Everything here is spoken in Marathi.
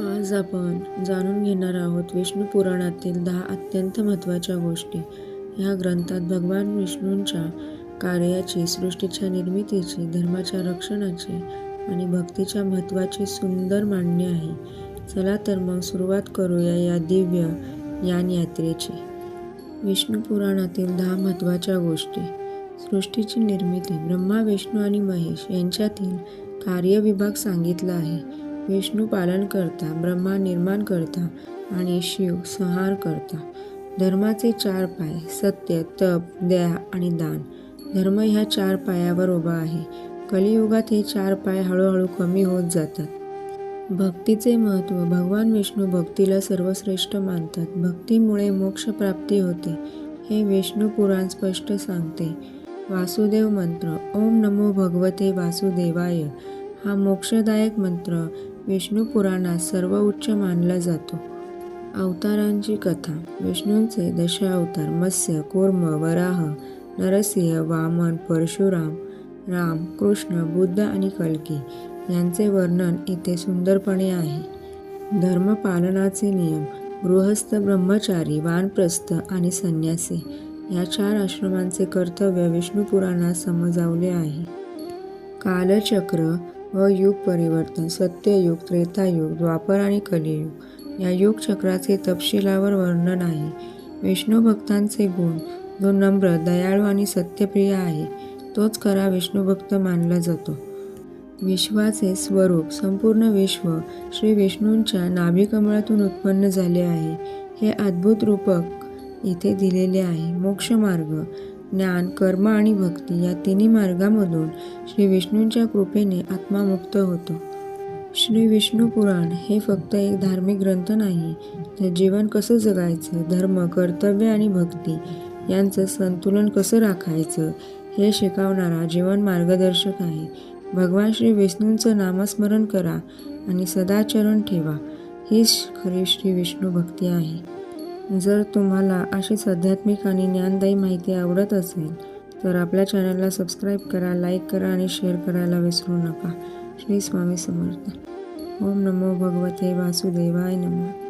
आज आपण जाणून घेणार आहोत विष्णू पुराणातील दहा अत्यंत महत्त्वाच्या गोष्टी. ह्या ग्रंथात भगवान विष्णूंच्या कार्याची सृष्टीच्या निर्मितीची धर्माच्या रक्षणाची आणि भक्तीच्या महत्त्वाची सुंदर मांडणी आहे. चला तर मग सुरुवात करूया या दिव्य ज्ञान यात्रेची. विष्णू पुराणातील दहा महत्त्वाच्या गोष्टी. सृष्टीची निर्मिती ब्रह्मा विष्णू आणि महेश यांच्यातील कार्यविभाग सांगितला आहे. विष्णू पालन करता ब्रह्मा निर्माण करता आणि शिव संहार करता. धर्माचे चार पाय सत्य तप दया आणि दान. धर्म ह्या चार पायावर उभा आहे. कलियुगात हे चार पाय हळूहळू कमी होत जातात. भक्तीचे महत्त्व भगवान विष्णू भक्तीला सर्वश्रेष्ठ मानतात. भक्तीमुळे मोक्षप्राप्ती होते हे विष्णू पुराण स्पष्ट सांगते. वासुदेव मंत्र ओम नमो भगवते वासुदेवाय. हा मोक्षदायक मंत्र विष्णू पुराणात सर्वोच्च मानला जातो. अवतारांची कथा. विष्णूंचे दश अवतार मत्स्य कोर्म वराह नरसिंह वामन परशुराम राम कृष्ण बुद्ध आणि कल्की यांचे वर्णन इथे सुंदरपणे आहे. धर्मपालनाचे नियम गृहस्थ ब्रह्मचारी वानप्रस्थ आणि संन्यासी या चार आश्रमांचे कर्तव्य विष्णू पुराणात समजावले आहे. कालचक्र व युग परिवर्तन सत्ययुग त्रेतायुग द्वापर आणि कलियुग. या युग चक्राचे तपशिलावर वर्णन आहे. विष्णू भक्तांचे गुण जो नम्र दयाळू आणि सत्यप्रिय आहे तोच खरा विष्णुभक्त मानला जातो. विश्वाचे स्वरूप संपूर्ण विश्व श्री विष्णूंच्या नाभिकमळातून उत्पन्न झाले आहे. हे अद्भुत रूपक इथे दिलेले आहे. मोक्षमार्ग ज्ञान कर्म आणि भक्ती या तिन्ही मार्गामधून श्री विष्णूंच्या कृपेने आत्मा मुक्त होतो. श्री विष्णू पुराण हे फक्त एक धार्मिक ग्रंथ नाही तर जीवन कसं जगायचं धर्म कर्तव्य आणि भक्ती यांचं संतुलन कसं राखायचं हे शिकवणारा जीवन मार्गदर्शक आहे. भगवान श्री विष्णूंचं नामस्मरण करा आणि सदाचरण ठेवा. हीच खरी श्री विष्णू भक्ती आहे. जर तुम्हाला अशीच आध्यात्मिक आणि ज्ञानदायी माहिती आवडत असेल तर आपल्या चॅनलला सबस्क्राईब करा लाईक करा आणि शेअर करायला विसरू नका. श्री स्वामी समर्थ. ओम नमो भगवते वासुदेवाय नमः.